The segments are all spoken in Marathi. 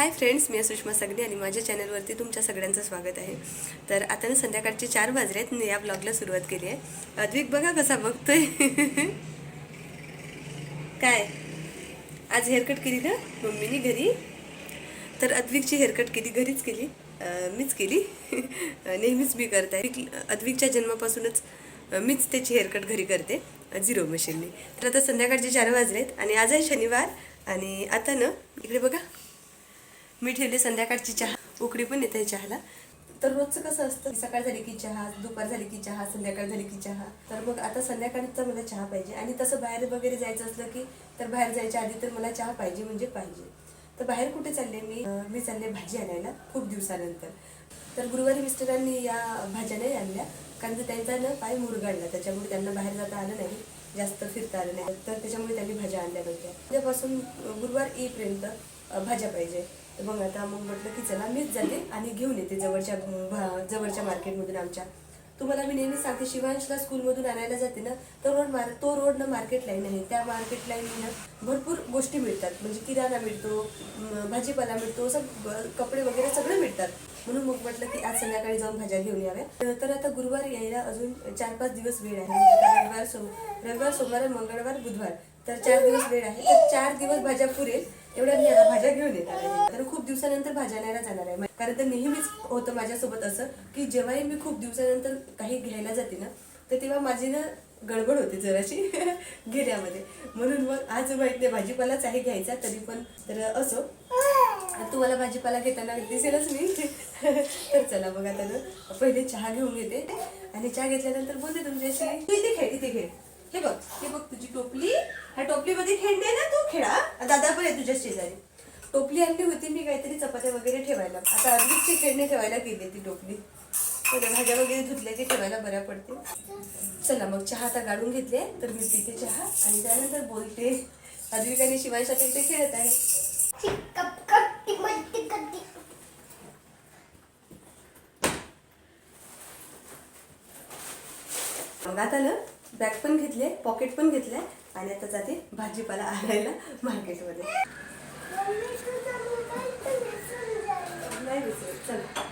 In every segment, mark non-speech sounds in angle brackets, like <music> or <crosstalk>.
हाय फ्रेंड्स मी सुषमा सगदे आणि माझ्या चॅनलवरती तुमच्या सगळ्यांचं स्वागत आहे. तर आता ना संध्याकाळचे चार वाजले आहेत मी या ब्लॉगला सुरुवात केली आहे. अद्विक बघा कसा बघतोय. काय? आज हेअरकट केली ना मम्मीने घरी? तर अद्विकची हेअरकट केली घरीच केली. मीच केली. नेहमीच मी करत आहे. अद्विकच्या जन्मापासूनच मीच त्याची हेअरकट घरी करते झिरो मशीनने तर आता संध्याकाळचे चार वाजले आहेत आणि आज आहे शनिवार आणि आता ना इकडे बघा. मी ठेवले संध्याकाळची चहा. उकडी पण येते चहाला. तर रोजचं कसं असतं? सकाळ झाली की चहा दुपार झाली की चहा संध्याकाळ झाली की चहा. तर मग आता संध्याकाळीच मला चहा पाहिजे. आणि तसं बाहेर वगैरे जायचं असलं की तर बाहेर जायच्या आधी तर मला चहा पाहिजे म्हणजे पाहिजे. तर बाहेर कुठे चालले? मी मी चालले भाजी आणायला खूप दिवसानंतर. तर गुरुवारी मिस्टरांनी या भाज्या नाही आणल्या. कारण की त्यांचा ना पाय मुरगाडला. त्याच्यामुळे त्यांना बाहेर जाता आलं नाही. जास्त फिरता आलं नाही. तर त्याच्यामुळे त्यांनी भाज्या आणल्या नव्हत्या. त्यापासून गुरुवार येईपर्यंत भाज्या पाहिजे. तर मग आता मग म्हटलं की चला मीच जाते आणि घेऊन येते जवळच्या जवळच्या मार्केटमधून आमच्या. तुम्हाला मी नेहमी सांगते शिवांशला स्कूलमधून आणायला जाते ना तो रोड मार तो रोड ना मार्केट लाईन आहे. त्या मार्केट लाईन भरपूर गोष्टी मिळतात. म्हणजे किराणा मिळतो भाजीपाला मिळतो सब कपडे वगैरे सगळं मिळतात. म्हणून मग म्हटलं की आज संध्याकाळी जाऊन भाज्या घेऊन याव्या. तर- आता गुरुवार यायला अजून चार पाच दिवस वेळ आहे. म्हणजे रविवार सोम रविवार सोमवार मंगळवार बुधवार. तर चार दिवस वेळ आहे. तर चार दिवस भाज्या पुरेल. एवढ्या मी आता भाज्या घेऊन येत आहे तर खूप दिवसानंतर भाज्या न्यायला जाणार आहे. कारण तर नेहमीच होतं माझ्यासोबत असं की जेव्हाही मी खूप दिवसानंतर काही घ्यायला जाते ना तर तेव्हा माझी ना गडबड होते जराशी <laughs> घेण्यामध्ये. म्हणून मग आज माहीत नाही भाजीपालाच आहे घ्यायचा तरी पण तर असो. तुम्हाला भाजीपाला घेताना दिसेलच मी. <laughs> तर चला बघा आता पहिले चहा घेऊन घेते. आणि चहा घेतल्यानंतर बोलते तुमच्याशी. इथे घे इथे घे हे बघ हे बघ तुझी टोपली. ह्या टोपलीमध्ये खेळणे ना तू खेळा. दादा पण आहे तुझ्या शेजारी. टोपली आणली होती मी काहीतरी चपात्या वगैरे ठेवायला. आता अर्धीची खेळणे ठेवायला गेली ती टोपली. भाज्या वगैरे धुतल्या की ठेवायला बऱ्या पडते चला मग चहा आता गाडून घेतले तर मी पिते चहा आणि त्यानंतर बोलते. अद्विक शिवायसाठी इथे खेळत आहे. मग आता ना बॅग पण घेतले पॉकेट पण घेतले आणि आता जाते भाजीपाला आणायला मार्केटमध्ये. नाही विसरत चला.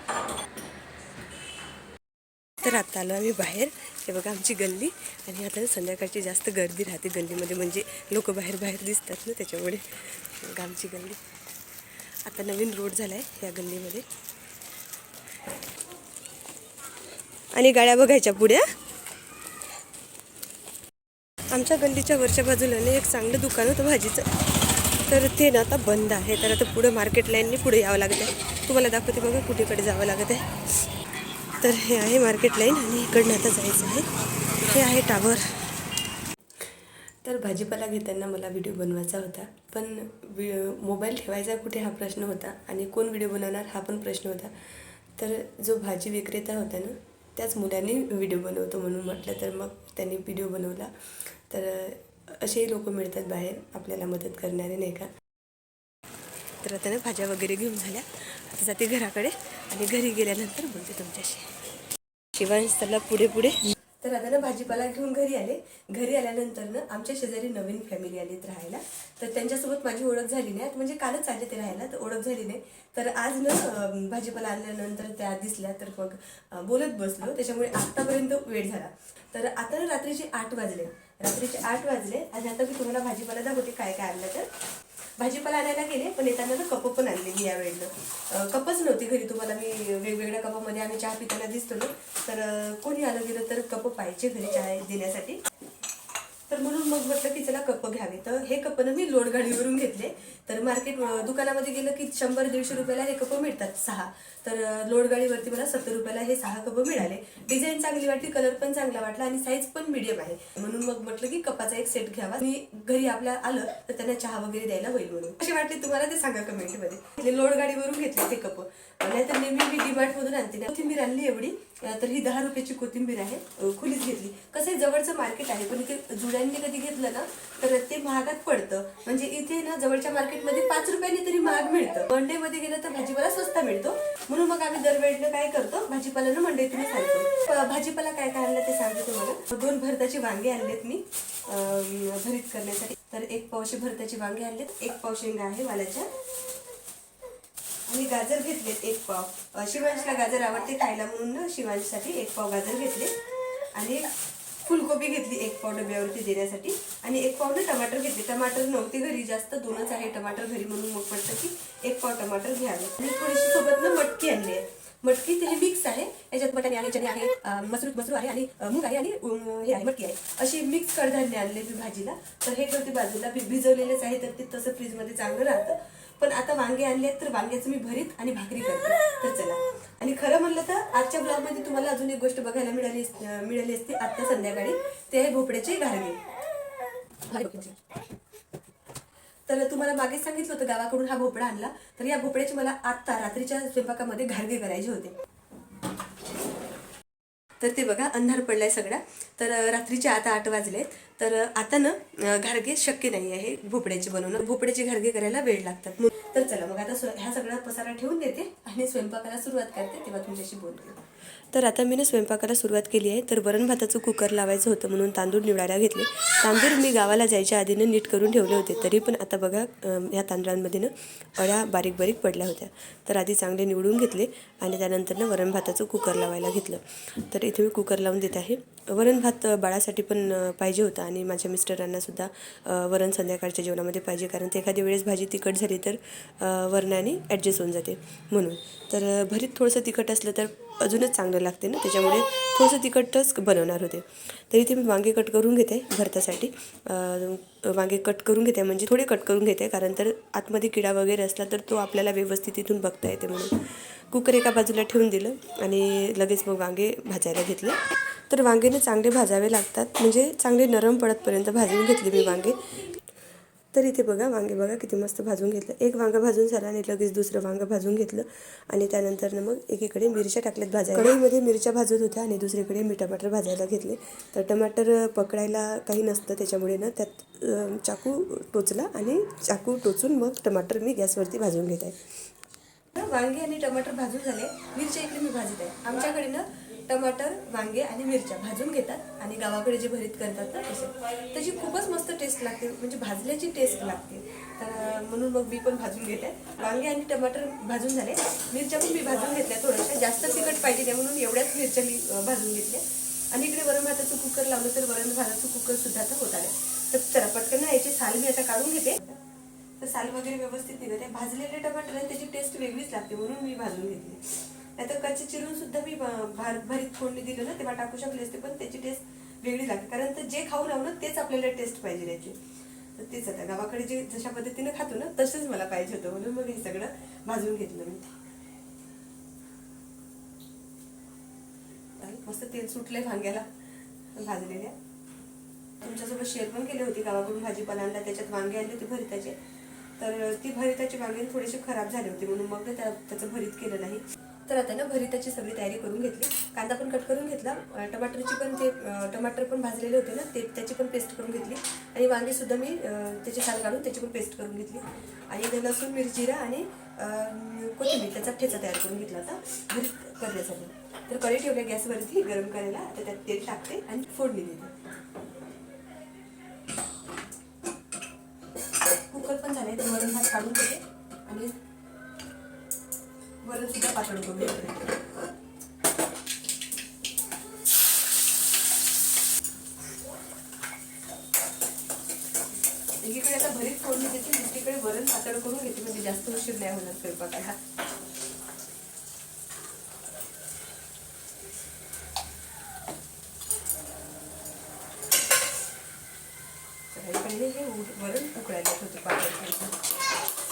तर आता आलो आम्ही बाहेर. हे बघा आमची गल्ली आणि आता संध्याकाळची जास्त गर्दी राहते गल्लीमध्ये म्हणजे लोक बाहेर बाहेर दिसतात ना त्याच्यामुळे. बघा आमची गल्ली. आता नवीन रोड झाला आहे या गल्लीमध्ये. आणि गाड्या बघायच्या पुढे आमच्या गल्लीच्या वरच्या बाजूला ना एक चांगलं दुकान होतं भाजीचं. तर ते ना आता बंद आहे. तर आता पुढं मार्केट लाईनने पुढे यावं लागत आहे तुम्हाला दाखवते बघा कुठेकडे जावं लागत आहे तर हे आहे मार्केट लाईन आणि इकडनं आता जायचं आहे. हे आहे टावर तर भाजीपाला घेताना मला व्हिडिओ बनवायचा होता. पण वि मोबाईल ठेवायचा कुठे हा प्रश्न होता आणि कोण व्हिडिओ बनवणार हा पण प्रश्न होता. तर जो भाजी विक्रेता होता ना त्याच मुलांनी व्हिडिओ बनवतो म्हणून म्हटलं तर मग त्यांनी व्हिडिओ बनवला. तर असेही लोक मिळतात बाहेर आपल्याला मदत करणारे नाही का? तर आता ना भाज्या वगैरे घेऊन झाल्या. आता जाते घराकडे आणि घरी गेल्यानंतर बोलते तुमच्याशी. शिवांश त्याला पुढे पुढे. तर आता ना भाजीपाला घेऊन घरी आले. घरी आल्यानंतर ना आमच्या शेजारी नवीन फॅमिली आलीत राहायला. तर त्यांच्यासोबत माझी ओळख झाली नाही. म्हणजे कालच आले ते राहायला तर ओळख झाली नाही. तर आज ना भाजीपाला आणल्यानंतर त्या दिसल्या. तर मग बोलत बसलो. त्याच्यामुळे आत्तापर्यंत वेळ झाला. तर आता ना रात्रीचे आठ वाजले रात्रीचे आठ वाजले. आणि आता मी तुम्हाला भाजीपाला दाखवते काय काय आणलं तर? भाजीपाला आणायला गेले पण येताना ना कपं पण आणलेली या वेळेला कपच नव्हती घरी. तुम्हाला मी वेगवेगळ्या कपामध्ये आम्ही चहा पिताना दिसतो ना तर कोणी आलं गेलं तर कप पाहिजे घरी चहा देण्यासाठी. तर म्हणून मग म्हटलं की चला कप घ्यावे. तर हे कप ना मी लोड गाडीवरून घेतले. तर मार्केट दुकानामध्ये गेलं की शंभर दीडशे रुपयाला हे कप मिळतात सहा. तर लोडगाडीवरती लोड मला सत्तर रुपयाला हे सहा कप मिळाले. डिझाईन चांगली वाटली कलर पण चांगला वाटला आणि साईज पण मीडियम आहे. म्हणून मग म्हटलं की कपाचा एक सेट घ्यावा. मी घरी आपल्या आलं तर त्यांना चहा वगैरे द्यायला होईल म्हणून. कसे वाटले तुम्हाला ते सांगा कमेंटमध्ये. लोडगाडीवरून लोड गाडीवरून घेतले ते कप. नाहीतर नेहमी मी डिमार्टमधून आणते. ना कोथिंबीर आणली एवढी तर ही दहा रुपयाची कोथिंबीर आहे खुलीच घेतली. कसं जवळचं मार्केट आहे पण इथे जुड्यांनी कधी घेतलं ना तर ते महागात पडतं. म्हणजे इथे ना जवळच्या मार्केटमध्ये पाच रुपयांनी तरी महाग मिळतं. मंडे मध्ये गेलं तर भाजीपाला स्वस्त मिळतो. म्हणून मग आम्ही दरवेळेला काय करतो भाजीपाला ना मंडईतून सांगतो. भाजीपाला काय काय आणलं ते सांगते तुम्हाला. दोन भरताची वांगे आणलेत मी भरीत करण्यासाठी. तर एक पावशे भरताची वांगे आणलेत एक पाव शेंगा आहे वालाच्या आणि गाजर घेतलेत एक पाव. शिवांशला गाजर आवडते खायला म्हणून ना शिवांशसाठी एक पाव गाजर घेतले. आणि फुलकोबी घेतली एक पाव डब्यावरती देण्यासाठी. आणि एक पाव ना टमाटर घेतले. टमाटर नव्हते घरी जास्त दोनच आहे टमाटर घरी म्हणून मग म्हटलं की एक पाव टमाटर घ्यावे. आणि थोडीशी सोबत ना मटकी आणली आहे. मटकी ते हे मिक्स आहे. याच्यात बटाणे आहे चणे आहे मसूर मसूर आहे आणि मूग आहे आणि हे आहे मटकी आहे. अशी मिक्स कडधान्य आणले मी भाजीला. तर हे करते बाजूला भिजवलेलेच आहे तर ते तसं फ्रीजमध्ये चांगलं राहतं. पण आता वांगे आणले तर वांग्याचं मी भरीत आणि भाकरी करते. तर चला. आणि खरं म्हणलं तर आजच्या ब्लॉगमध्ये तुम्हाला अजून एक गोष्ट बघायला मिळाली मिळाली असते आत्ता संध्याकाळी. ते आहे भोपड्याचे घारगे तर तुम्हाला मागे सांगितलं होतं गावाकडून हा भोपळा आणला. तर या भोपळ्याचे मला आत्ता रात्रीच्या स्वयंपाकामध्ये घारगे करायचे होते. तर ते बघा अंधार पडलाय सगळा. तर रात्रीचे आता आठ वाजलेत. तर आता ना अं, शक्य नाही आहे भोपड्याचे बनवणं. भोपड्याचे घारगे करायला वेळ लागतात तर चला मग आता ह्या सगळा पसारा ठेवून देते आणि स्वयंपाकाला सुरुवात करते तेव्हा तुमच्याशी बोलते तर आता मी ना स्वयंपाकाला सुरुवात केली आहे. तर वरण भाताचं कुकर लावायचं होतं म्हणून तांदूळ निवडायला घेतले. तांदूळ मी गावाला जायच्या आधीनं नीट करून ठेवले होते. तरी पण आता बघा ह्या तांदळांमध्ये ना अळ्या बारीक बारीक पडल्या होत्या. तर आधी चांगले निवडून घेतले आणि त्यानंतर ना वरण भाताचं कुकर लावायला घेतलं. तर इथे मी कुकर लावून देत आहे. वरण भात बाळासाठी पण पाहिजे होता आणि माझ्या मिस्टरांनासुद्धा वरण संध्याकाळच्या जेवणामध्ये पाहिजे. कारण ते एखाद्या वेळेस भाजी तिखट झाली तर वरणाने ॲडजस्ट होऊन जाते म्हणून. तर भरीत थोडंसं तिखट असलं तर अजूनच चांगलं लागते ना त्याच्यामुळे थोडंसं तिखटच बनवणार होते. तर इथे मी वांगे कट करून घेते भरतासाठी. वांगे कट करून घेते म्हणजे थोडे कट करून घेते कारण तर आतमध्ये किडा वगैरे असला तर तो आपल्याला व्यवस्थित तिथून बघता येते म्हणून. कुकर एका बाजूला ठेवून दिलं आणि लगेच मग वांगे भाजायला घेतले. तर वांगेने चांगले भाजावे लागतात म्हणजे चांगले नरम पडतपर्यंत भाजून घेतले मी वांगे. तर इथे बघा वांगे बघा किती मस्त भाजून घेतलं. एक वांगं भाजून झालं आणि लगेच दुसरं वांगं भाजून घेतलं. आणि त्यानंतर ना मग एकीकडे मिरच्या टाकल्यात भाजायला. कढईमध्ये मिरच्या भाजत होत्या आणि दुसरीकडे मी टमाटर भाजायला घेतले. तर टमाटर पकडायला काही नसतं त्याच्यामुळे ना त्यात चाकू टोचला आणि चाकू टोचून मग टमाटर मी गॅसवरती भाजून घेत आहे. वांगे आणि टमाटर भाजून झाले. मिरच्या इकडे मी भाजत आहे. आमच्याकडे ना टमाटर वांगे आणि मिरच्या भाजून घेतात आणि गावाकडे जे भरीत करतात ना तसे. त्याची खूपच मस्त टेस्ट लागते म्हणजे भाजल्याची टेस्ट लागते. तर म्हणून मग मी पण भाजून घेत. आहे वांगे आणि टमाटर भाजून झाले. मिरच्या पण मी भाजून घेतल्या थोड्याशा. जास्त तिखट पाहिजे नाही म्हणून एवढ्याच मिरच्या मी भाजून घेतल्या. आणि इकडे वरण भाताचं कुकर लावलं तर वरण भाताचं कुकर सुद्धा आता होत आलं तर चला पटकन याची साल मी आता काढून घेते. तर साल वगैरे व्यवस्थित निघत आहे. भाजलेले टमाटर आहे त्याची टेस्ट वेगळीच लागते म्हणून मी भाजून घेतली. नाहीतर कच्चे चिरून सुद्धा मी भार भरीत फोडणी दिलं ना तेव्हा टाकू शकले असते पण त्याची टेस्ट वेगळी लागते. कारण तर जे खाऊ लावलं तेच आपल्याला टेस्ट पाहिजे त्याची तर तेच आता गावाकडे जे जशा पद्धतीने खातो ना तसंच मला पाहिजे होतं. म्हणून मग हे सगळं भाजून घेतलं मी. मस्त तेल सुटले भांग्याला भाजलेल्या. तुमच्यासोबत शेअर पण केली होती गावाकडून भाजीपाला आणला त्याच्यात वांगे आणले होते भरिताचे. तर ती भरिताची वांगे थोडेसे खराब झाले होते म्हणून मग त्या त्याचं भरीत केलं नाही. तर आता ना भरिताची सगळी तयारी करून घेतली. कांदा पण कट करून घेतला. टमाटरची पण ते टमाटर पण भाजलेले होते ना ते त्याची पण पेस्ट करून घेतली. आणि वांगेसुद्धा मी त्याची साल काढून त्याची पण पेस्ट करून घेतली. आणि इथे लसूण मिरजिरा आणि कोथिंबीर त्याचा ठेचा तयार करून घेतला होता. घरी करण्यासाठी. तर कढई ठेवल्या गॅसवरती गरम करायला. आता त्यात तेल टाकते आणि फोडणी देते. कुकर पण झाले तर वरण भात काढून घेते. आणि वरण सुद्धा पातळ करून घेते. एकीकडे आता भरीत फोडणी देते दुसरीकडे वरण पातळ करून घेते म्हणजे जास्त उशीर नाही होणार स्वयंपाकाला. हे पहिले हे वरण उकळायला होतं पातळ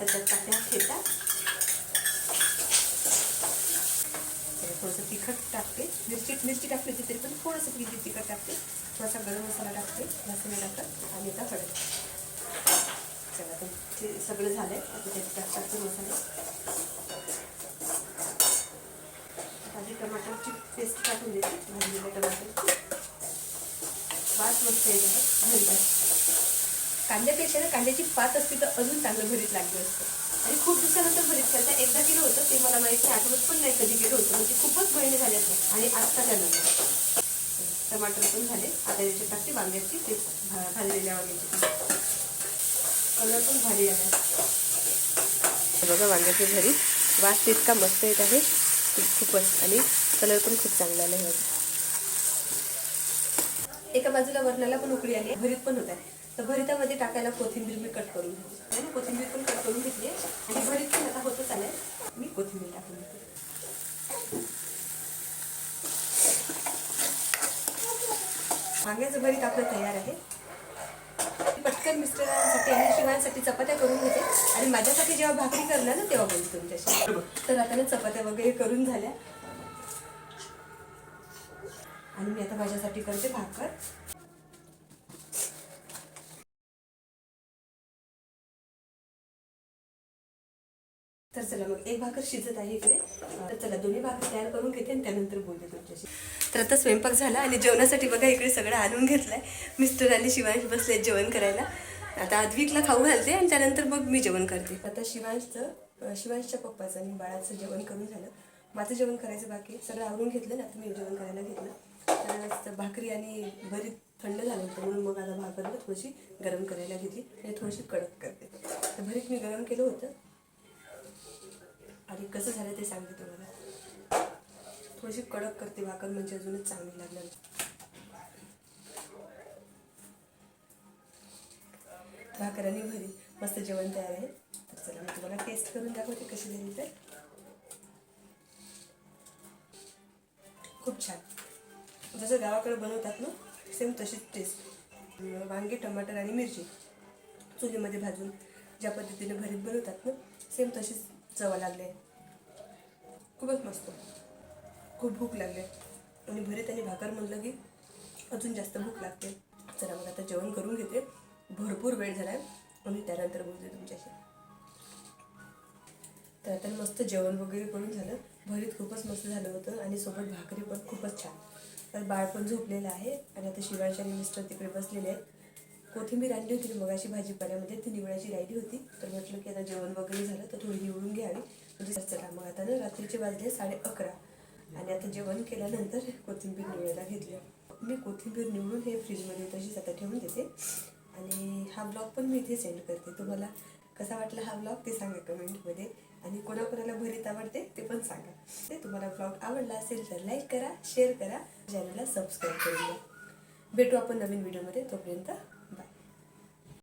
करायचं. आता त्यात टाकते हा ठेचा तर थोडंसं तिखट टाकते. मिरची मिरची टाकली होती तरी पण थोडंसं किती तिखट टाकते. थोडासा गरम मसाला टाकते जास्त टाकत आणि आता हळद. चला तर ते सगळं झालंय. आता त्याची टाक टाकते मसाले. आधी टमाटरची पेस्ट टाकून देते. भाजलेल्या टमाटरची. वास मस्त येते घरी कांद्यापेक्षा ना कांद्याची पात असती तर अजून चांगलं भरीत लागलं असतं. आणि खूप दिवसानंतर भरीत करता एकदा केलं होतं ते मला माहिती आठवत पण नाही कधी केलं होतं. म्हणजे खूपच महिने झाले असतात आणि आत्ता त्यानंतर टमाटर पण झाले. आता याच्यात टाकते वांग्याची ते भा- भाजलेल्या वांग्याची कलर पण भारी आला. बघा वांग्याची भरी. वास इतका मस्त येत आहे. खूपच. आणि कलर पण खूप चांगला आला आहे. एका बाजूला वरणाला पण उकळी आली. भरीत पण होत आहे. तर भरितामध्ये टाकायला कोथिंबीर मी कट करून घेऊ कोथिंबीर पण कट करून घेतली आणि भरीत पण आता होतच आलंय मी कोथिंबीर टाकून घेते. वांग्याचं भरीत आपलं तयार आहे. पटकन मिस्टरांसाठी आणि शिवांसाठी चपात्या करून घेते. आणि माझ्यासाठी जेव्हा भाकरी करणार ना तेव्हा बोलते तुमच्याशी. तर आता ना चपात्या वगैरे करून झाल्या. आणि मी आता माझ्यासाठी करते भाकर. तर चला मग एक भाकर शिजत आहे इकडे. तर चला दोन्ही भाकर तयार करून घेते आणि त्यानंतर बोलते तुमच्याशी. तर आता स्वयंपाक झाला आणि जेवणासाठी बघा इकडे सगळं आणून घेतलंय. मिस्टर आणि शिवांश बसले जेवण करायला. आता अद्विकला खाऊ घालते आणि त्यानंतर मग मी जेवण करते. आता शिवांशचं शिवांशच्या पप्पाचं आणि बाळाचं जेवण करून झालं. माझं जेवण करायचं बाकी सगळं आवरून घेतलं ना आता मी जेवण करायला घेतलं. तर भाकरी आणि भरीत थंड झालं होतं म्हणून मग आता भाकरीला थोडीशी गरम करायला घेतली. आणि थोडीशी कडक करते. तर भरीत मी गरम केलं होतं. आणि कसं झालं ते सांगते तुम्हाला. थोडीशी कडक करते भाकर म्हणजे अजूनच चांगली लागणार. भाकर आणि भरी मस्त जेवण तयार आहे. तर चला मी तुम्हाला टेस्ट करून दाखवते कशी झाली तर. खूप छान. जसं गावाकडे बनवतात ना सेम तशीच टेस्ट वांगे टमाटर आणि मिरची. चुलीमध्ये भाजून ज्या पद्धतीने भरीत बनवतात ना सेम तशीच चव लागले खूपच मस्त. खूप भूक लागली. आणि भरीत आणि भाकर म्हणलं की अजून जास्त भूक लागते. चला मग आता जेवण करून घेते. भरपूर वेळ झाला आहे आणि त्यानंतर बोलते तुमच्याशी. तर आता मस्त जेवण वगैरे करून झालं. भरीत खूपच मस्त झालं होतं. आणि सोबत भाकरी पण खूपच छान. तर बाळ पण झोपलेलं आहे. आणि आता शिवांश आणि मिस्टर तिकडे बसलेले आहेत. कोथिंबीर आणली होती मगाशी भाजीपाल्यामध्ये ती निवळाची राहिली होती. तर म्हटलं की आता जेवण वगैरे झालं तर थोडी निवडून घ्यावी. चला मग आता ना रात्रीचे वाजले साडे अकरा आणि आता जेवण केल्यानंतर कोथिंबीर निवडायला घेतली. मी कोथिंबीर निवडून हे फ्रीजमध्ये तशीच आता ठेवून देते. आणि हा ब्लॉग पण मी इथे सेंड करते. तुम्हाला कसा वाटला हा ब्लॉग ते सांगा कमेंटमध्ये. आणि कोणाकोणाला भरीत आवडते ते पण सांगा. ते तुम्हाला ब्लॉग आवडला असेल तर लाईक करा शेअर करा चॅनलला सबस्क्राईब करून द्या भेटू आपण नवीन व्हिडिओमध्ये. तोपर्यंत